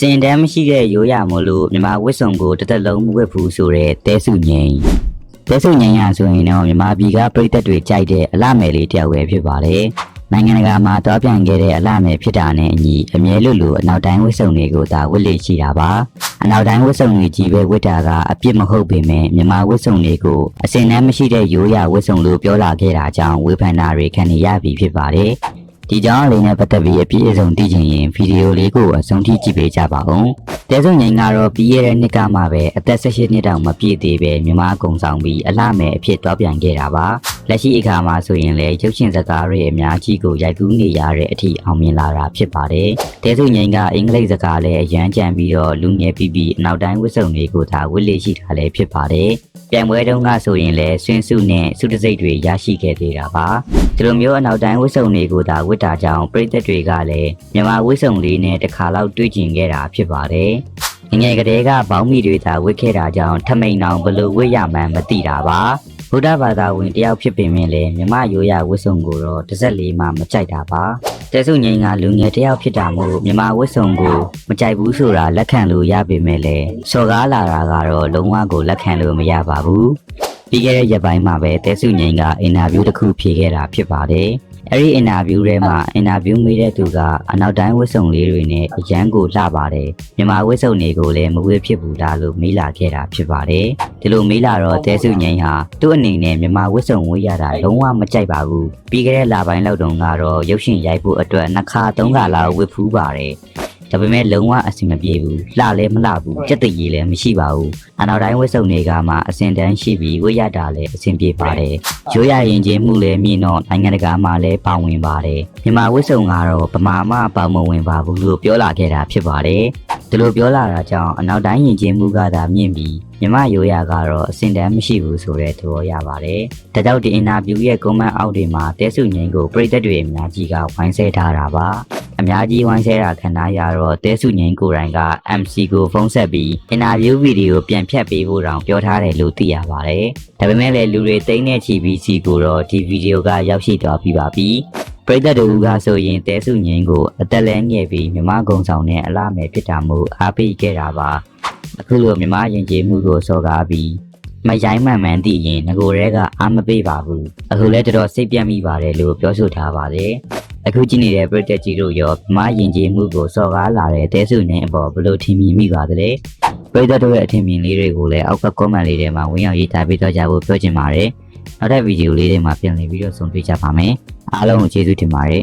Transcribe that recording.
စင်တမ်းမရှိတဲ့ရိုးရမို့လို့မြန်မာဝစ်စုံကိုတစ်သက်လုံးမဝတ်ဘူးဆိုတဲ့တဲစုငိမ့်တဲစုငိမ့်ရဆိုရင်တော့မြန်မာပြည်ကပြည်သက်တွေကြိုက်တဲ့အလှမယ်လေးတယောက်ပဲဖြစ်ပါတယ်နိုင်ငံတကာမှာတွားပြန်ခဲ့တဲ့အလှမယ်ဖြစ်တာနဲ့အညီအမြဲလို့လို့အနောက်တိုင်းဝစ်စုံတွေကိုသာဝတ်လေရှိတာပါအနောက်တိုင်းဝစ်စုံတွေကြီးပဲဝတ်တာကအပြစ်မဟုတ်ပေမဲ့မြန်မာဝစ်စုံတွေကိုအစင်တမ်းမရှိတဲ့ရိုးရဝစ်စုံလို့ပြောလာခဲ့တာကြောင့်ဝေဖန်တာတွေခံနေရပြီဖြစ်ပါတယ် ဒီကြောင့်အလေးနဲ့ပတ်သက်ပြီးအပြည့်အစုံသိချင်ရင်ဗီဒီယိုလေးကိုအဆုံးထိကြည့်ပေးကြပါဦး။တဲစုံငိန်ကတော့ပြီးရတဲ့နှစ်ကမှပဲအသက်18နှစ်တောင်မပြည့်သေးပဲမြန်မာကုံဆောင်ပြီးအလှမယ်အဖြစ်တွားပြန်ခဲ့တာပါ။ လက်ရှိအခါမှာဆိုရင်လည်းရုပ်ရှင်စကားတွေအများကြီးကိုရိုက်ကူးနေရတဲ့အထိအောင်မြင်လာတာဖြစ်ပါတယ်။တဲစုံငိန်ကအင်္ဂလိပ်စကားလည်းအရန်ကြံပြီးတော့လူငယ်ပြီးပြီးအနောက်တိုင်းဝစ်စုံတွေကိုသာဝစ်လေရှိတာလည်းဖြစ်ပါတယ်။ပြန်ပွဲတုန်းကဆိုရင်လည်းဆွင်းစုနဲ့စုတစိတ်တွေရရှိခဲ့သေးတာပါ။ဒီလိုမျိုးအနောက်တိုင်းဝစ်စုံတွေကိုသာဝစ်တာကြောင့်ပြည်သက်တွေကလည်းမြန်မာဝစ်စုံလေးနဲ့တစ်ခါလောက်တွေ့ကျင်ခဲ့တာဖြစ်ပါတယ်။ငယ်ငယ်ကတည်းကဘောင်းမီတွေသာဝစ်ခဲ့တာကြောင့်ထမိန်အောင်ဘလို့ဝစ်ရမှန်းမသိတာပါ။ ဗုဒ္ဓဘာသာဝင်တယောက်ဖြစ်ပေမဲ့လည်းမြမရိုးရဝစ်စုံကိုတော့တစ်စက်လေးမှမကြိုက်တာပါ။တဲစုငိန်ကလူငယ်တယောက်ဖြစ်တာမို့မြမဝစ်စုံကိုမကြိုက်ဘူးဆိုတာလက်ခံလို့ရပေမဲ့လည်းစော်ကားလာတာကတော့လုံးဝကိုလက်ခံလို့မရပါဘူး။ပြီးခဲ့တဲ့ရက်ပိုင်းမှာပဲတဲစုငိန်ကအင်တာဗျူးတစ်ခုဖြေခဲ့တာဖြစ်ပါတယ်။ အဲ့ဒီအင်တာဗျူးထဲမှာအင်တာဗျူးမေးတဲ့သူကအနောက်တိုင်းဝစ်စုံလေးတွေနဲ့အရန်ကိုလှပါတယ်။မြန်မာဝစ်စုံတွေကိုလည်းမဝေးဖြစ်ဘူးလားလို့မေးလာခဲ့တာဖြစ်ပါတယ်။ဒီလိုမေးလာတော့တဲစုငိန်ဟာသူ့အနေနဲ့မြန်မာဝစ်စုံဝေးရတာလုံးဝမကြိုက်ပါဘူး။ပြီးခဲ့တဲ့လပိုင်းလောက်တုန်းကတော့ရုပ်ရှင်ရိုက်ဖို့အတွက်နှစ်ခါသုံးခါလောက်ဝစ်ဖူးပါတယ်။ ဒါပေမဲ့လုံးဝအဆင်မပြေဘူးလှလည်းမလှဘူးကြက်တည်ရည်လည်းမရှိပါဘူးအနောက်တိုင်းဝစ်စုံတွေကမှအဆင်တန်းရှိပြီးဝိရတာလည်းအဆင်ပြေပါတယ်ရိုးရရင်ချင်းမှုလည်းမြင့်တော့နိုင်ငံတကာမှာလည်းပါဝင်ပါတယ်မြန်မာဝစ်စုံကတော့ဗမာမှပါမဝင်ပါဘူးလို့ပြောလာခဲ့တာဖြစ်ပါတယ်ဒီလိုပြောလာတာကြောင့်အနောက်တိုင်းယဉ်ကျေးမှုကသာမြင့်ပြီးမြမရိုးရကတော့အစင်တန်းမရှိဘူးဆိုတဲ့သဘောရပါတယ်။ဒါကြောင့်ဒီအင်တာဗျူးရဲ့ကွန်မန့်အောက်တွေမှာတဲစုငိန်ကိုပြည်သက်တွေအများကြီးကဝိုင်းဆဲထားတာပါ။ အများကြီးဝိုင်းဆဲတာခံထားရတော့တဲစုငိန်ကိုယ်တိုင်က MC ကိုဖုန်းဆက်ပြီးအင်တာဗျူးဗီဒီယိုပြန်ဖြတ်ပေးဖို့တောင်ပြောထားတယ်လို့သိရပါတယ်။ဒါပေမဲ့လည်းလူတွေတိတ်နေချီပြီးစီကိုတော့ဒီဗီဒီယိုကရောက်ရှိသွားပြီးပါပြီ။ပရိသတ်တို့ကဆိုရင်တဲစုငိန်ကိုအသက်လဲငယ်ပြီးမြမကုံဆောင်နဲ့အလားမယ်ဖြစ်တာမို့အားပေးခဲ့တာပါအခုလိုမြမယဉ်ကျေးမှုကိုစော်ကားပြီးမရိုင်းမှန်မှန်သိရင်ငကိုရဲကအားမပေးပါဘူးအခုလဲတော်တော်စိတ်ပြတ်မိပါတယ်လို့ပြောဆိုထားပါတယ် အခုကြည့်နေတဲ့ပရိသတ်ကြီးတို့ရောမြမယဉ်ကျေးမှုကိုစော်ကားလာတဲ့တဲစုငိန်အပေါ်ဘယ်လိုထင်မြင်မိပါသလဲပရိသတ်တို့ရဲ့အထင်မြင်လေးတွေကိုလည်းအောက်က comment လေးထဲမှာဝင်ရောက်ရေးသားပေးတော့ကြဖို့ပြောချင်ပါတယ်နောက်ထပ်ဗီဒီယိုလေးတွေမှာပြန်လည်ပြီးတော့ဆုံတွေ့ကြပါမယ်အားလုံးကိုကျေးဇူးတင်ပါတယ်